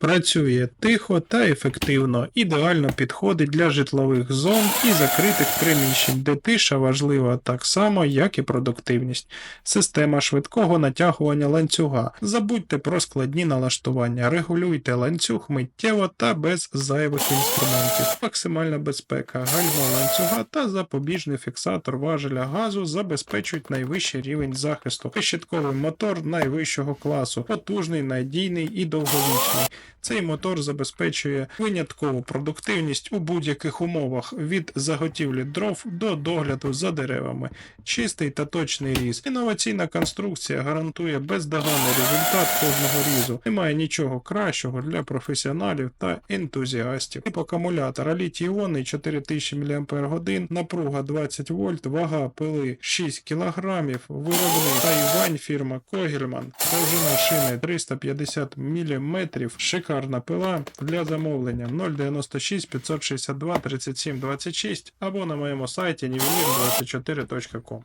Працює тихо та ефективно, ідеально підходить для житлових зон і закритих приміщень, де тиша важлива так само, як і продуктивність. Система швидкого натягування ланцюга. Забудьте про складні налаштування, регулюйте ланцюг миттєво та без зайвих інструментів. Максимальна безпека, гальмо ланцюга та запобіжний фіксатор важеля газу забезпечують найвищий рівень захисту. Решітковий мотор найвищого класу, потужний, надійний і довговічний. Цей мотор забезпечує виняткову продуктивність у будь-яких умовах від заготівлі дров до догляду за деревами. Чистий та точний різ. Інноваційна конструкція гарантує бездоганний результат кожного різу. Немає нічого кращого для професіоналів та ентузіастів. Тип акумулятора літій-іонний 4000 мАч, напруга 20 вольт, вага пили 6 кг, виробник Тайвань фірма Когельман, довжина шини 350 мм, шикарна пила для замовлення 096 562 37 26 або на моєму сайті nivellir24.com.